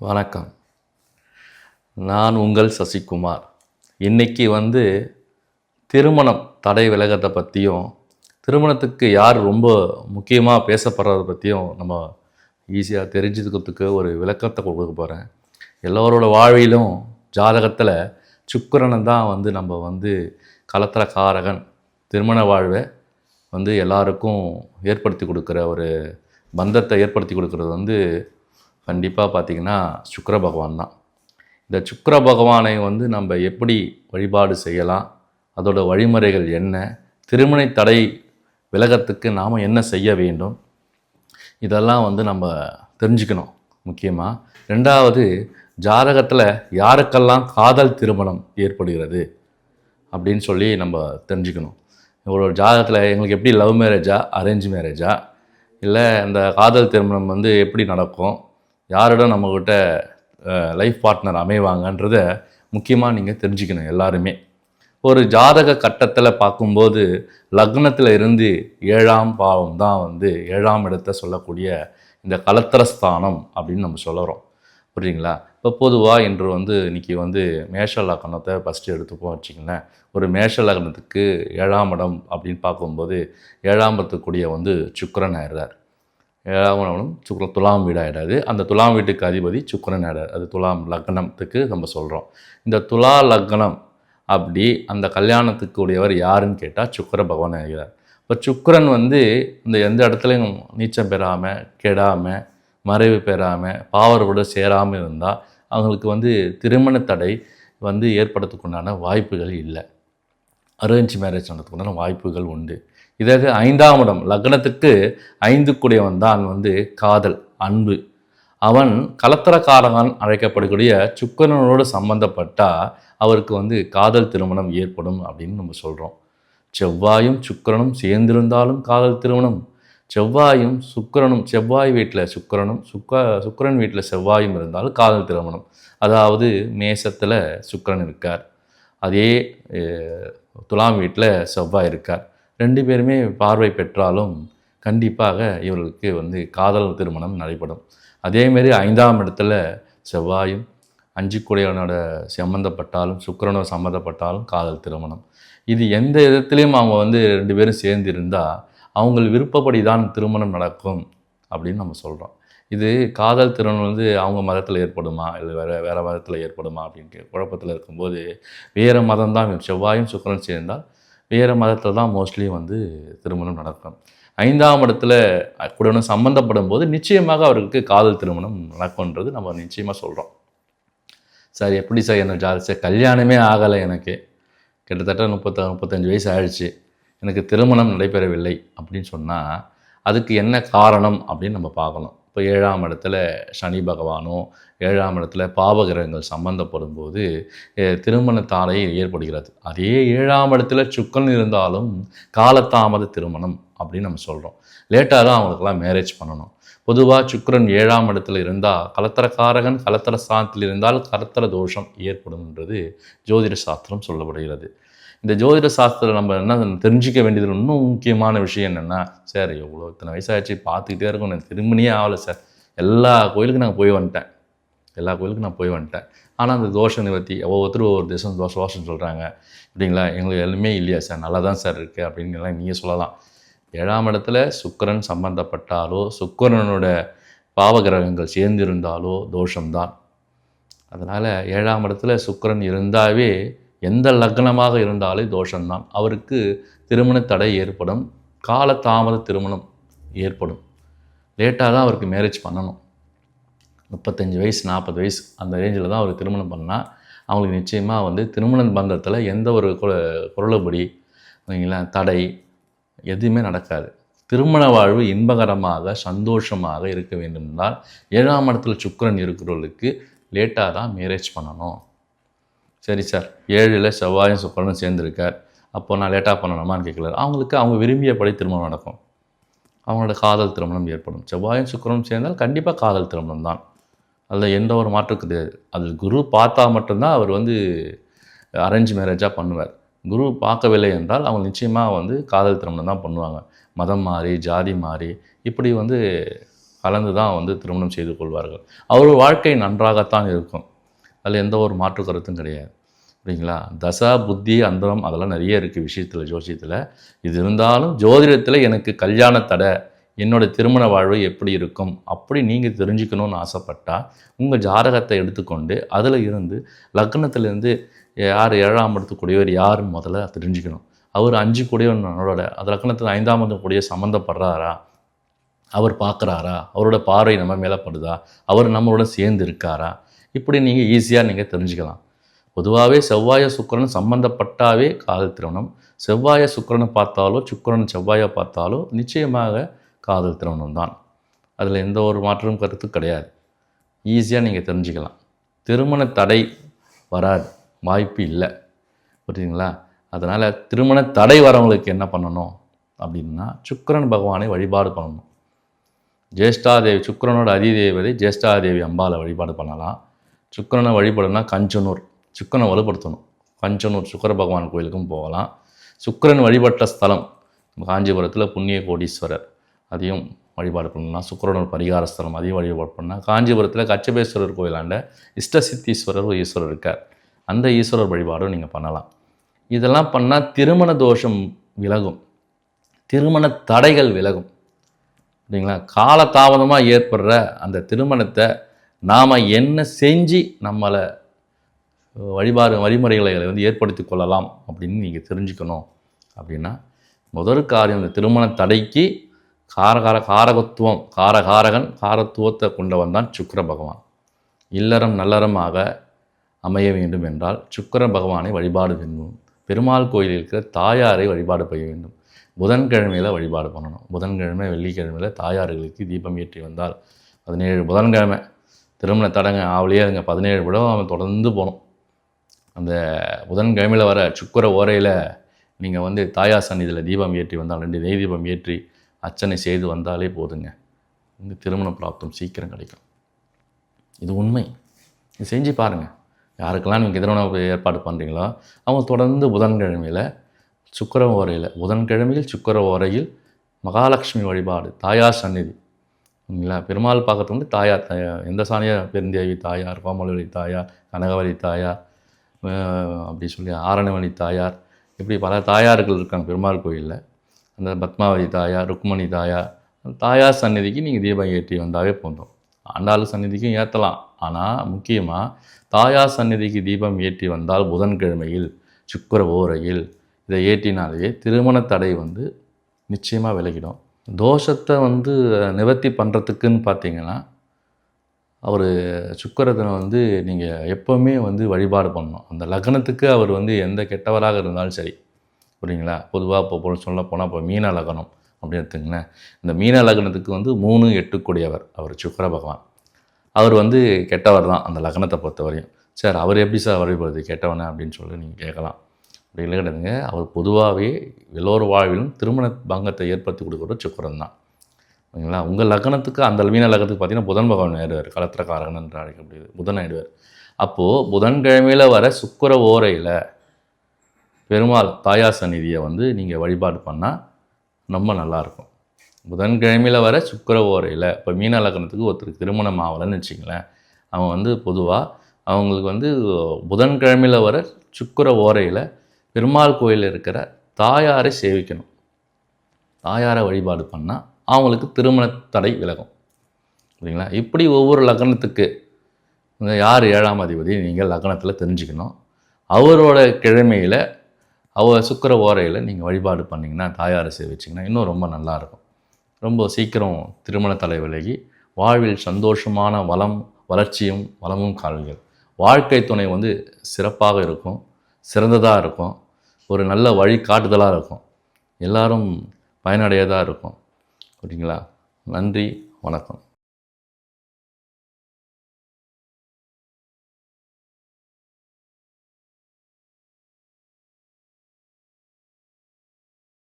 வணக்கம். நான் உங்கள் சசிகுமார். இன்னைக்கு வந்து திருமணம் தடை விலகத்தை பற்றியும் திருமணத்துக்கு யார் ரொம்ப முக்கியமாக பேசப்படுறத பற்றியும் நம்ம ஈஸியாக தெரிஞ்சுக்கிறதுக்கு ஒரு விளக்கத்தை கொடுக்க போகிறேன் எல்லோரோட வாழ்விலும் ஜாதகத்தில் சுக்கரனை தான் வந்து நம்ம வந்து கலத்திரக்காரகன். திருமண வாழ்வை வந்து எல்லாருக்கும் ஏற்படுத்தி கொடுக்குற ஒரு பந்தத்தை ஏற்படுத்தி கொடுக்குறது வந்து கண்டிப்பாக பார்த்திங்கன்னா சுக்கர பகவான் தான். இந்த சுக்கர பகவானை வந்து நம்ம எப்படி வழிபாடு செய்யலாம்? அதோட வழிமுறைகள் என்ன? திருமண தடை விலகத்துக்கு நாம் என்ன செய்ய வேண்டும்? இதெல்லாம் வந்து நம்ம தெரிஞ்சுக்கணும் முக்கியமாக ரெண்டாவது ஜாதகத்தில் யாருக்கெல்லாம் காதல் திருமணம் ஏற்படுகிறது? அப்படின்னு சொல்லி நம்ம தெரிஞ்சுக்கணும். ஒரு ஜாதகத்தில் எங்களுக்கு எப்படி லவ் மேரேஜா அரேஞ்ச் மேரேஜா இல்லை இந்த காதல் திருமணம் வந்து எப்படி நடக்கும்? யாரிடம் நம்மக்கிட்ட லைஃப் பார்ட்னர் அமைவாங்கன்றத முக்கியமாக நீங்கள் தெரிஞ்சுக்கணும் எல்லாருமே. ஒரு ஜாதக கட்டத்தில் பார்க்கும்போது லக்னத்தில் இருந்து ஏழாம் பாவம் தான் வந்து ஏழாம் இடத்தை சொல்லக்கூடிய இந்த கலத்திரஸ்தானம் அப்படின்னு நம்ம சொல்லுறோம். புரியுங்களா இப்போ பொதுவாக இன்று வந்து இன்றைக்கி வந்து மேஷ லக்னத்தை ஃபஸ்ட்டு எடுத்துப்போம் வச்சிங்களேன் ஒரு மேஷ லக்னத்துக்கு ஏழாம் இடம் அப்படின்னு பார்க்கும்போது ஏழாம் இடத்துக்குரிய வந்து சுக்கரன் ஆயிடுறார். ஏழாவனவனும் இடம் துலாம் வீடு ஆயிடாது அந்த துலாம் வீட்டுக்கு அதிபதி சுக்கரன் ஆயிடாது அது துலாம் லக்னத்துக்கு நம்ம சொல்கிறோம் இந்த துலா லக்னம் அப்படி அந்த கல்யாணத்துக்கு உடையவர் யாருன்னு கேட்டால் சுக்கிர பகவான் ஆகிறார். இப்போ சுக்கரன் வந்து இந்த எந்த இடத்துலையும் நீச்சம் பெறாமல் கெடாமல் மறைவு பெறாமல் பாவரோட சேராமல் இருந்தால் அவங்களுக்கு வந்து திருமண தடை வந்து ஏற்படுறதுக்குண்டான வாய்ப்புகள் இல்லை. அரேஞ்ச் மேரேஜ் நடத்துக்குண்டான வாய்ப்புகள் உண்டு. இதற்கு ஐந்தாம் இடம் லக்னத்துக்கு ஐந்து கூடியவன் தான் வந்து காதல் அன்பு. அவன் கலத்தரக்காரகன் அழைக்கப்படக்கூடிய சுக்கரனோடு சம்பந்தப்பட்டால் அவருக்கு வந்து காதல் திருமணம் ஏற்படும் அப்படின்னு நம்ம சொல்கிறோம் செவ்வாயும் சுக்கிரனும் சேர்ந்திருந்தாலும் காதல் திருமணம். செவ்வாயும் சுக்கிரனும் செவ்வாய் வீட்டில் சுக்கிரனும் சுக்க சுக்கிரன் வீட்டில் செவ்வாயும் இருந்தாலும் காதல் திருமணம். அதாவது மேசத்தில் சுக்கிரன் இருக்கார். அதே துலாம் வீட்டில் செவ்வாய் இருக்கார். ரெண்டு பேருமே பார்வை பெற்றாலும் கண்டிப்பாக இவர்களுக்கு வந்து காதல் திருமணம் நடைபெறும். அதேமாரி ஐந்தாம் இடத்துல செவ்வாயும் அஞ்சு குடையவனோட சம்மந்தப்பட்டாலும் சுக்கிரனோட சம்மந்தப்பட்டாலும் காதல் திருமணம். இது எந்த விதத்துலேயும் அவங்க வந்து ரெண்டு பேரும் சேர்ந்து இருந்தால் அவங்கள் விருப்பப்படி தான் திருமணம் நடக்கும் அப்படின்னு நம்ம சொல்கிறோம் இது காதல் திருமணம் வந்து அவங்க மதத்தில் ஏற்படுமா? இல்லை வேறு வேறு மதத்தில் ஏற்படுமா அப்படின்ட்டு குழப்பத்தில் இருக்கும்போது வேறு மதம் தான் செவ்வாயும் சுக்கரன் சேர்ந்தால் வேறு மதத்தில் தான் மோஸ்ட்லி வந்து திருமணம் நடக்கும். ஐந்தாம் இடத்துல குடனும் சம்மந்தப்படும் போது நிச்சயமாக அவருக்கு காதல் திருமணம் நடக்கும்ன்றது நம்ம நிச்சயமாக சொல்கிறோம் சார் எப்படி சார் என்ன ஜாதி கல்யாணமே ஆகலை எனக்கு. கிட்டத்தட்ட முப்பத்த முப்பத்தஞ்சு வயசு ஆயிடுச்சு. எனக்கு திருமணம் நடைபெறவில்லை அப்படின்னு சொன்னால் அதுக்கு என்ன காரணம் அப்படின்னு நம்ம பார்க்கணும். இப்போ ஏழாம் இடத்துல சனி பகவானோ ஏழாம் இடத்துல பாவகிரகங்கள் சம்பந்தப்படும் போது திருமணத்தாலே ஏற்படுகிறது. அதே ஏழாம் இடத்துல சுக்கன் இருந்தாலும் காலத்தாமத திருமணம் அப்படின்னு நம்ம சொல்கிறோம் லேட்டாக தான் அவங்களுக்கெல்லாம் மேரேஜ் பண்ணணும். பொதுவாக சுக்கிரன் ஏழாம் இடத்துல இருந்தால் கலத்தரக்காரகன் கலத்தர ஸ்தானத்தில் இருந்தால் கலத்தர தோஷம் ஏற்படும்ன்றது ஜோதிட சாஸ்திரம் சொல்லப்படுகிறது. இந்த ஜோதிட சாஸ்திரம் நம்ம என்ன தெரிஞ்சிக்க வேண்டியது இன்னும் முக்கியமான விஷயம் என்னென்னா சார் எவ்வளோ இத்தனை வயசாகிடுச்சு பார்த்துக்கிட்டே இருக்கும் எனக்கு திரும்பினியே ஆகலை சார். எல்லா கோயிலுக்கும் நான் போய் வந்துட்டேன். எல்லா கோயிலுக்கும் நான் போய் வந்துட்டேன். ஆனால் அந்த தோஷ நிவர்த்தி ஒவ்வொருத்தரும் ஒவ்வொரு தேசம் தோஷ தோஷம் சொல்கிறாங்க அப்படிங்களா எங்களுக்கு எதுவுமே இல்லையா சார்? நல்லா தான் சார் இருக்குது அப்படின்னு எல்லாம் நீங்கள் சொல்லலாம். ஏழாம் இடத்துல சுக்கரன் சம்பந்தப்பட்டாலோ சுக்கரனோட பாவகிரகங்கள் சேர்ந்திருந்தாலோ தோஷம்தான். அதனால் ஏழாம் இடத்துல சுக்கரன் இருந்தாவே எந்த லக்னமாக இருந்தாலே தோஷம்தான். அவருக்கு திருமண தடை ஏற்படும். காலதாமத திருமணம் ஏற்படும். லேட்டாக தான் அவருக்கு மேரேஜ் பண்ணணும். முப்பத்தஞ்சு வயசு நாற்பது வயசு அந்த ரேஞ்சில் தான் அவர் திருமணம் பண்ணால் அவங்களுக்கு நிச்சயமாக வந்து திருமண பந்தத்தில் எந்த ஒரு குல- குரலுபடி இல்லைங்களா தடை எதுவுமே நடக்காது. திருமண வாழ்வு இன்பகரமாக சந்தோஷமாக இருக்க வேண்டும் என்றால் ஏழாம் இடத்துல சுக்கரன் இருக்கிறவர்களுக்கு லேட்டாக தான் மேரேஜ் பண்ணணும். சரி சார் ஏழில் செவ்வாயும் சுக்கரனும் சேர்ந்துருக்கார். அப்போ நான் லேட்டாக பண்ணணுமான்னு கேட்கல அவங்களுக்கு அவங்க விரும்பியபடி திருமணம் நடக்கும். அவங்களோட காதல் திருமணம் ஏற்படும். செவ்வாயும் சுக்கிரனும் சேர்ந்தால் கண்டிப்பாக காதல் திருமணம் தான். அதில் எந்த ஒரு மாற்றம் கிடையாது. அது குரு பார்த்தா மட்டும்தான் அவர் வந்து அரேஞ்ச் மேரேஜாக பண்ணுவார். குரு பார்க்கவில்லை என்றால் அவங்க நிச்சயமாக வந்து காதல் திருமணம் தான் பண்ணுவாங்க. மதம் மாறி ஜாதி மாறி இப்படி வந்து கலந்து தான் வந்து திருமணம் செய்து கொள்வார்கள். அவர் வாழ்க்கை நன்றாகத்தான் இருக்கும். அதில் எந்த ஒரு மாற்று கருத்தும் கிடையாது. சரிங்களா தசா புத்தி அந்தரம் அதெல்லாம் நிறைய இருக்குது விஷயத்தில் ஜோசியத்தில். இது இருந்தாலும் ஜோதிடத்தில் எனக்கு கல்யாண தடை என்னோட திருமண வாழ்வு எப்படி இருக்கும் அப்படி நீங்கள் தெரிஞ்சுக்கணும்னு ஆசைப்பட்டால் உங்கள் ஜாதகத்தை எடுத்துக்கொண்டு அதில் இருந்து லக்னத்திலேருந்து யார் ஏழாம் இடத்துக்குடையவர் யாருன்னு முதல்ல தெரிஞ்சுக்கணும். அவர் அஞ்சு கூடியவனோட அது லக்னத்தில் ஐந்தாம் இடத்து கூடிய சம்மந்தப்படுறாரா அவர் பார்க்குறாரா? அவரோட பார்வை நம்ம மேலே படுதா? அவர் நம்மளோட சேர்ந்து இருக்காரா? இப்படி நீங்கள் ஈஸியாக நீங்கள் தெரிஞ்சுக்கலாம். பொதுவாகவே செவ்வாய சுக்கிரன் சம்பந்தப்பட்டாவே காதல் திருமணம். செவ்வாய சுக்கிரனை பார்த்தாலோ சுக்கிரன் செவ்வாயை பார்த்தாலோ நிச்சயமாக காதல் திருமணம் தான் அதில் எந்த ஒரு மாற்றமும் கருத்து கிடையாது. ஈஸியாக நீங்கள் தெரிஞ்சுக்கலாம். திருமண தடை வராது. வாய்ப்பு இல்லை. புரியுதுங்களா? அதனால் திருமண தடை வரவங்களுக்கு என்ன பண்ணணும்? அப்படின்னா சுக்கிரன் பகவானை வழிபாடு பண்ணணும். ஜேஷ்டாதேவி சுக்கரனோட அதிதேவதை ஜேஷ்டாதேவி அம்பாவை வழிபாடு பண்ணலாம். சுக்கிரனை வழிபடுனா கஞ்சனூர். சுக்கிரனை வலுப்படுத்தணும். கஞ்சனூர் சுக்கர பகவான் கோயிலுக்கும் போகலாம். சுக்கிரன் வழிபட்ட ஸ்தலம் காஞ்சிபுரத்தில் புண்ணிய கோடீஸ்வரர் அதையும் வழிபாடு பண்ணணும்னா சுக்கரனூர் பரிகார ஸ்தலம் அதையும் வழிபாடு பண்ணால் காஞ்சிபுரத்தில் கச்சபேஸ்வரர் கோயிலாண்ட இஷ்டசித்தீஸ்வரர் ஒரு ஈஸ்வரர் இருக்கார். அந்த ஈஸ்வரர் வழிபாடும் நீங்கள் பண்ணலாம். இதெல்லாம் பண்ணால் திருமண தோஷம் விலகும். திருமண தடைகள் விலகும். சரிங்களா காலதாமதமாக ஏற்படுற அந்த திருமணத்தை நாம் என்ன செஞ்சு நம்மளை வழிபாடு வழிமுறைகளை வந்து ஏற்படுத்தி கொள்ளலாம் அப்படின்னு நீங்கள் தெரிஞ்சுக்கணும் அப்படின்னா முதல் காரியம் இந்த திருமண தடைக்கு காரகார காரகத்துவம் காரகாரகன் காரத்துவத்தை கொண்டவன் தான் சுக்கர பகவான். இல்லறம் நல்லறமாக அமைய வேண்டும் என்றால் சுக்கிர பகவானை வழிபாடு வேண்டும். பெருமாள் கோயிலில் இருக்கிற தாயாரை வழிபாடு செய்ய வேண்டும். புதன்கிழமையில் வழிபாடு பண்ணணும். புதன்கிழமை வெள்ளிக்கிழமையில் தாயார்களுக்கு தீபம் ஏற்றி வந்தால் பதினேழு புதன்கிழமை திருமண தடங்க ஆவலியே அதுங்க பதினேழு விடம் அவன் தொடர்ந்து போகணும். அந்த புதன்கிழமையில் வர சுக்கர ஓரையில் நீங்கள் வந்து தாயா சந்நிதியில் தீபம் ஏற்றி வந்தால் ரெண்டு நெய் தீபம் ஏற்றி அர்ச்சனை செய்து வந்தாலே போதுங்க. இந்த திருமண பிராப்தம் சீக்கிரம் கிடைக்கும். இது உண்மை. இது செஞ்சு பாருங்கள் யாருக்கெல்லாம் நீங்கள் திருமண ஏற்பாடு பண்ணுறீங்களோ அவங்க தொடர்ந்து புதன்கிழமையில் சுக்கர ஓரையில் புதன்கிழமையில் சுக்கர ஓரையில் மகாலட்சுமி வழிபாடு தாயார் சந்நிதி. இல்லைங்களா பெருமாள் பார்க்கறது வந்து தாயார் தாயார் எந்த சாணியாக பெருந்தேவி தாயார் கோமலவழி தாயார் கனகவழி தாயார் அப்படி சொல்லி ஆரணவழி தாயார் இப்படி பல தாயார்கள் இருக்காங்க பெருமாள் கோயிலில். அந்த பத்மாவதி தாயார் ருக்மணி தாயார் தாயார் சந்நிதிக்கு நீங்கள் தீபம் ஏற்றி வந்தாவே போதும். ஆண்டாள் சந்நிதிக்கும் ஏற்றலாம் ஆனால் முக்கியமாக தாயார் சந்நிதிக்கு தீபம் ஏற்றி வந்தால் புதன்கிழமையில் சுக்கிர ஓரையில் இதை ஏற்றினாலே திருமண தடை வந்து நிச்சயமாக விலகிடும். தோஷத்தை வந்து நிவர்த்தி பண்ணுறதுக்குன்னு பார்த்தீங்கன்னா அவர் சுக்கரதனை வந்து நீங்கள் எப்போவுமே வந்து வழிபாடு பண்ணணும். அந்த லக்னத்துக்கு அவர் வந்து எந்த கெட்டவராக இருந்தாலும் சரி புரியுங்களா? பொதுவாக இப்போ போல் சொல்ல போனால் இப்போ மீன லக்னம் அப்படின்னு எடுத்துங்களேன் இந்த மீன லக்னத்துக்கு வந்து மூணு எட்டுக்கூடியவர் அவர் சுக்கிர பகவான். அவர் வந்து கெட்டவர் தான் அந்த லக்னத்தை பொறுத்தவரையும். சார் அவர் எப்படி சார் வழிபடுறது? கெட்டவனே அப்படின்னு சொல்லி நீங்கள் கேட்கலாம். அப்படி இல்லை கிடையாதுங்க அவர் பொதுவாகவே எல்லோர் வாழ்விலும் திருமண பங்கத்தை ஏற்படுத்தி கொடுக்குற சுக்கரன் தான். ஓகேங்களா உங்கள் லக்னத்துக்கு அந்த மீன லக்னத்துக்கு பார்த்தீங்கன்னா புதன் பகவான் ஆயிடுவார் கலத்திரக்காரகன் என்று அழைக்கப்படுது புதன் ஆயிடுவார். அப்போது புதன்கிழமையில் வர சுக்கிர ஓரையில் பெருமாள் தாயா சந்நிதியை வந்து நீங்கள் வழிபாடு பண்ணால் ரொம்ப நல்லாயிருக்கும் புதன்கிழமையில் வர சுக்கர ஓரையில் இப்போ மீன லக்னத்துக்கு ஒருத்தருக்கு திருமணம் ஆகலைன்னு வச்சிங்களேன் அவன் வந்து பொதுவாக அவங்களுக்கு வந்து புதன்கிழமையில் வர சுக்கர ஓரையில் பெருமாள் கோயிலில் இருக்கிற தாயாரை சேவிக்கணும். தாயாரை வழிபாடு பண்ணால் அவங்களுக்கு திருமண தடை விலகும். சரிங்களா இப்படி ஒவ்வொரு லக்னத்துக்கு யார் ஏழாம் அதிபதி நீங்கள் லக்னத்தில் தெரிஞ்சுக்கணும். அவரோட கிழமையில் அவர் சுக்கிர ஓரையில் நீங்கள் வழிபாடு பண்ணிங்கன்னா தாயாரை சேவிச்சிங்கன்னா இன்னும் ரொம்ப நல்லாயிருக்கும். ரொம்ப சீக்கிரம் திருமண தலை விலகி வாழ்வில் சந்தோஷமான வளம் வளர்ச்சியும் வளமும் காணுங்கள் வாழ்க்கை துணை வந்து சிறப்பாக இருக்கும் சிறந்ததாக இருக்கும். ஒரு நல்ல வழிகாட்டுதலாக இருக்கும். எல்லாரும் பயனடையதாக இருக்கும். ஓகேங்களா நன்றி வணக்கம்.